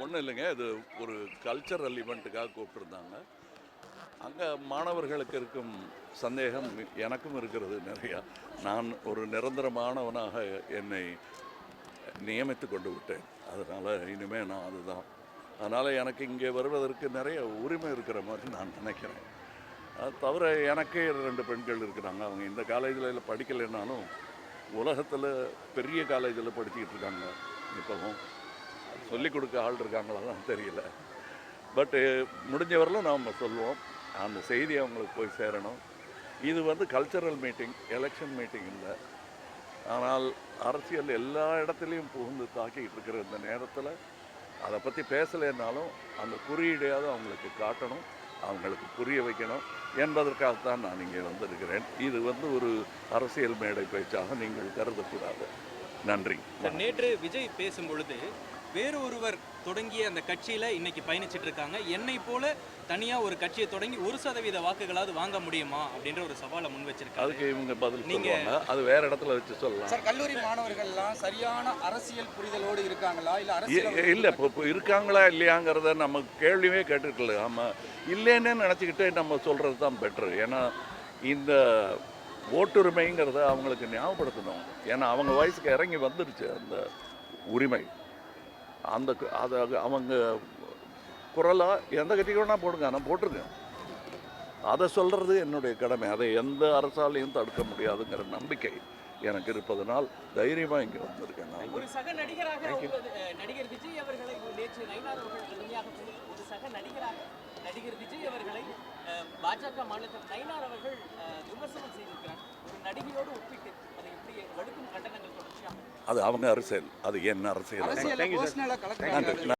ஒன்றும் இல்லைங்க இது ஒரு கல்ச்சரல் ஈவெண்ட்டுக்காக கூப்பிட்டுருந்தாங்க. அங்கே மாணவர்களுக்கு இருக்கும் சந்தேகம் எனக்கும் இருக்கிறது நிறையா. நான் ஒரு நிரந்தரமானவனாக என்னை நியமித்து கொண்டு விட்டேன். அதனால் இனிமேல் நான் அதுதான். அதனால் எனக்கு இங்கே வருவதற்கு நிறைய உரிமை இருக்கிற மாதிரி நான் நினைக்கிறேன். அது தவிர எனக்கே ரெண்டு பெண்கள் இருக்கிறாங்க. அவங்க இந்த காலேஜில் படிக்கலைன்னாலும் உலகத்தில் பெரிய காலேஜில் படிச்சுக்கிட்டு இருக்காங்க. இப்போவும் சொல்லிக் கொடுக்க ஆள் இருக்காங்களா தான் தெரியல. பட்டு eh, முடிஞ்ச வரலும் நாம் சொல்லுவோம் அந்த செய்தி அவங்களுக்கு போய் சேரணும். இது வந்து கல்ச்சரல் மீட்டிங் எலெக்ஷன் மீட்டிங் இல்லை. ஆனால் அரசியல் எல்லா இடத்துலையும் புகுந்து தாக்கிட்டு இருக்கிற இந்த நேரத்தில் அதை பற்றி பேசலைன்னாலும் அந்த குறியீடையாவது அவங்களுக்கு காட்டணும். அவங்களுக்கு புரிய வைக்கணும். என்பதற்காகத்தான் நான் இங்கே வந்திருக்கிறேன். இது வந்து ஒரு அரசியல் மேடை பேச்சாக நீங்கள் கருதக்கூடாது. நன்றி. நேற்று விஜய் பேசும்பொழுது வேறு ஒருவர் தொடங்கிய அந்த கட்சியில இன்னைக்கு பயணிச்சிட்டு இருக்காங்க என்னை போல தனியா ஒரு கட்சியை தொடங்கி ஒரு சதவீத வாக்குகளாவது வாங்க முடியுமா? அப்படின்ற ஒரு சவாலை முன் வச்சிருக்காரு. அதுக்கு இவங்க பதில் நீங்க- அது வேற இடத்துல வச்சு சொல்லலாம். சார் கல்லூரி மாணவர்கள்லாம் சரியான அரசியல் புரிதலோடு இருக்காங்களா? இல்ல அரசியல் இல்லை இப்போ இப்போ இருக்காங்களா இல்லையாங்கிறத நம்ம கேள்வியே கேட்டுருக்கல. ஆமாம் இல்லைன்னு நினச்சிக்கிட்டே நம்ம சொல்கிறது தான் பெட்ரு ஏன்னா இந்த ஓட்டுரிமைங்கிறத அவங்களுக்கு ஞாபகப்படுத்தணும். ஏன்னா அவங்க வயசுக்கு இறங்கி வந்துருச்சு அந்த உரிமை. அந்த அதை அவங்க குரலாக எந்த கட்சிக்கு வேணால் போடுங்க நான் போட்டிருக்கேன். அதை சொல்கிறது என்னுடைய கடமை. அதை எந்த அரசாலையும் தடுக்க முடியாதுங்கிற நம்பிக்கை எனக்கு இருப்பதனால் தைரியமாக இங்கே வந்திருக்கேன் நான். ஒரு சக நடிகராக நடிகர் விஜய் அவர்களை நேற்று நயினார் அவர்கள் கடுமையாக ஒரு சக நடிகராக நடிகர் விஜய் அவர்களை பாஜக மாநிலத்தில் நயினார் அவர்கள் விமர்சனம் செய்திருக்கிறார் அது அவங்க அரசியல். அது என்ன அரசியல். நன்றி